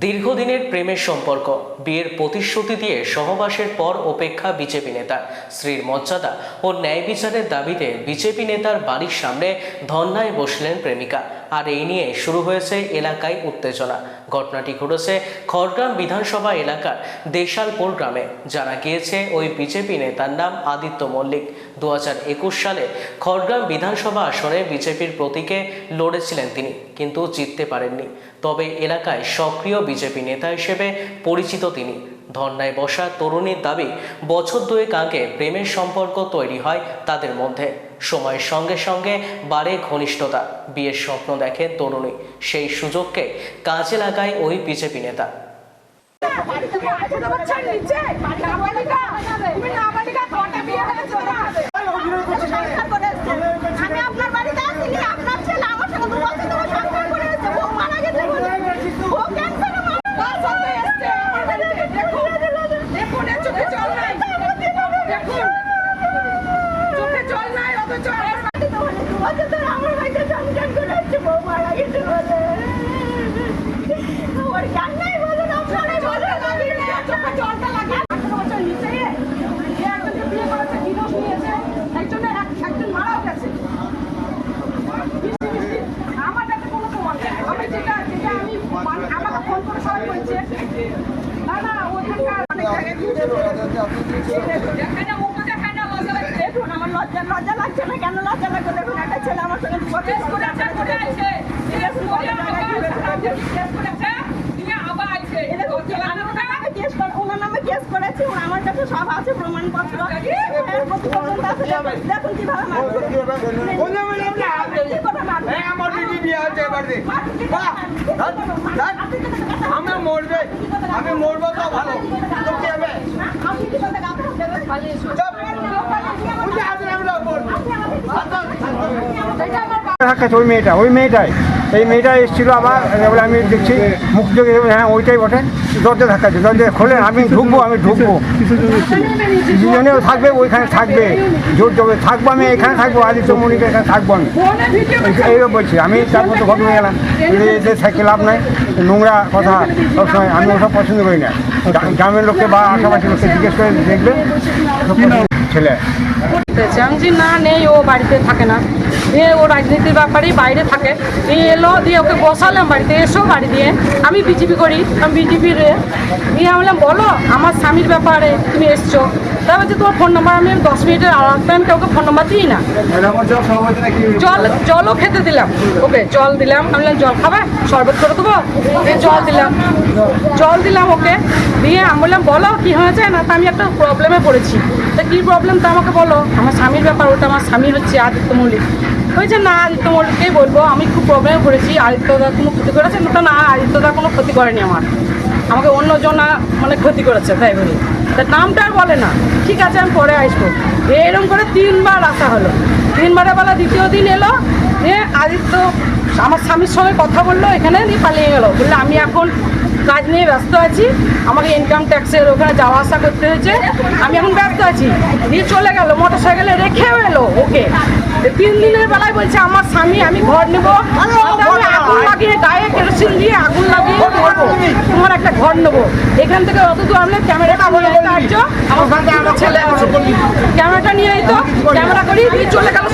দীর্ঘদিনের প্রেমের সম্পর্ক, বিয়ের প্রতিশ্রুতি দিয়ে সহবাসের পর অপেক্ষা বিজেপি নেতার স্ত্রীর মর্যাদা ও ন্যায় বিচারের দাবিতে বিজেপি নেতার বাড়ির সামনে ধর্নায় বসলেন প্রেমিকা। আর এই নিয়ে শুরু হয়েছে এলাকায় উত্তেজনা। ঘটনাটি ঘটেছে খড়গ্রাম বিধানসভা এলাকার দেশালপুর গ্রামে। জানা গিয়েছে, ওই বিজেপি নেতার নাম আদিত্য মল্লিক। দু হাজার একুশ সালে খড়গ্রাম বিধানসভা আসনে বিজেপির প্রতীকে লড়েছিলেন তিনি, কিন্তু জিততে পারেননি। তবে এলাকায় সক্রিয় বিজেপি নেতা হিসেবে পরিচিত তিনি। ধর্নায় বসা তরুণীর দাবি, বছর দুয়েক আগে প্রেমের সম্পর্ক তৈরি হয় তাদের মধ্যে। সময়ের সঙ্গে সঙ্গে বাড়ে ঘনিষ্ঠতা, বিয়ের স্বপ্ন দেখে তরুণী। সেই সুযোগকে কাজে লাগায় ওই বিজেপি নেতা। বাড়িতে নিচে? নাবালিকা? তুমি নাবালিকা, কটা বিয়ে হয়েছে তোমার? সংসার করে এসছে। আমি আপনার বাড়িতে আসিনি, আপনার ছেলে আমার সঙ্গে দু বছর ধরে সংসার করে এসছে। বউ মারা গেছে বলে। বউ ক্যান্সারে মারা- তার সঙ্গে এসছে আমার বাড়িতে। দেখুন, দেখুন, এর চোখে জল নাই। দেখুন, চোখে জল নাই, অথচ আমার বাড়িতে বলে দু বছর ধরে আমার বাড়িতে সংসার করে এসছে। বউ মারা গেছে বলে। আমার জ্ঞান নাই বলুন, আপনারা জলটা লাগিয়ে নিয়ে চোখে জলটা লাগিয়ে আঠারো বছর নিচে এ একজনকে বিয়ে করেছে, divorce নিয়েছে, একজনে এক- একজন মারাও গেছে। মিষ্টি মিষ্টি। আমার কাছে কোনো প্রমাণ নেই। আমি যেটা যেটা আমি মানে আমাকে সবাই বলছে না না ওখানকার অনেক জায়গায় দিয়েছে। দেখায় না, মুখও দেখায় না, লজ্জা লাগছে। দেখুন আমার লজ্জা লজ্জা লাগছে না কেন লজ্জা লাগবে দেখুন একটা ছেলে আমার সঙ্গে দু বছর সংসার করে এসেছে। দেখুন, লজ্জা লাগছে। এই দেখুন, আমার নামে কেস কর- ওনার নামে কেস করেছি, ওনার আমার কাছে সব আছে প্রমাণপত্র। এর প্রতিবেদন আছে, দেখুন, দেখুন কীভাবে মারছে। কি করে মারছে? আমার দিদি বিয়ে হচ্ছে এবারে মারছে, কি করে মারছে? ধ্যাৎ, ধ্যাৎ। আপনি কি করে কথা আমি মরবে। আমি মরবো তো ভালো। তো কি হবে? ওই মেয়েটা ওই মেয়েটাই। এই মেয়েটা এসেছিল আবার এবার আমি দেখছি, মুখ চোখে হ্যাঁ ওইটাই বটে। দরজা ধাক্কাচ্ছে দরজা খোলে, আমি ঢুকবো আমি ঢুকবো। দুজনেও থাকবে, ওইখানে থাকবে। জোর জবে থাকব আমি, এখানে থাকব আদিত্য মনিকা এখানে থাকব আমি। এইভাবে বলছি, আমি তার মতো ঘটনা গেলাম। বলে এতে থেকে লাভ নাই, নোংরা কথা সবসময়, আমি ওসব পছন্দ করি না। গ্রামের লোককে বা আশেপাশের লোককে জিজ্ঞেস করে দেখবে। ছেলে। আমি যে না নেই ও বাড়িতে থাকে না। দিয়ে ও রাজনীতির ব্যাপারেই বাইরে থাকে। দিয়ে এলো দিয়ে ওকে বসালাম বাড়িতে এসো বাড়ি দিয়ে। আমি বিজেপি করি আমি বিজেপির দিয়ে আমি বললাম বলো আমার স্বামীর ব্যাপারে তুমি এসছো। তা বলছে তোমার ফোন নাম্বার আমি দশ মিনিটের আলাদা আমি কাউকে ফোন নাম্বার দিই না। জল জলও খেতে দিলাম। ওকে জল দিলাম। আমি বললাম জল খাবে? শরবত করে দেবো? জল দিলাম। জল দিলাম ওকে। দিয়ে আমি বললাম বলো কি হয়েছে? না তা আমি একটা প্রবলেমে পড়েছি। তা কী প্রবলেম তা আমাকে বলো। আমার স্বামীর ব্যাপার, ওটা আমার স্বামী হচ্ছে আদিত্য মল্লিক হয়েছে না, আদিত্য মল্লিককেই বলব। আমি খুব প্রবলেমে পড়েছি আদিত্যদা কোনো ক্ষতি করেছে? না না আদিত্যদা কোনো ক্ষতি করেনি আমার। আমাকে অন্যজনা মানে ক্ষতি করেছে, তাই বলি। তা নামটা আর বলে না। ঠিক আছে, আমি পরে আসব। এরকম করে তিনবার আসা হলো। তিনবারের বেলা দ্বিতীয় দিন এলো, এ আদিত্য আমার স্বামীর সঙ্গে কথা বলল, এখানে নিয়ে পালিয়ে গেলো। বললে, আমি এখন কাজ নিয়ে ব্যস্ত আছি। আমাকে ইনকাম ট্যাক্সের ওখানে যাওয়া আসা করতে হয়েছে। আমি এখন ব্যস্ত আছি। দিয়ে চলে গেল মোটর সাইকেলে রেখেও এলো ওকে। তিন দিনের বেলায় বলছে আমার স্বামী আমি ঘর নেব। আমি আগুন লাগিয়ে গায়ে কেরোসিন দিয়ে আগুন লাগিয়ে তোমার একটা ঘর নেব। এখান থেকে অত দূর আমরা ক্যামেরাটা বলে আসছো। আমার ছেলে ক্যামেরাটা নিয়ে তো ক্যামেরা করি দিয়ে চলে গেল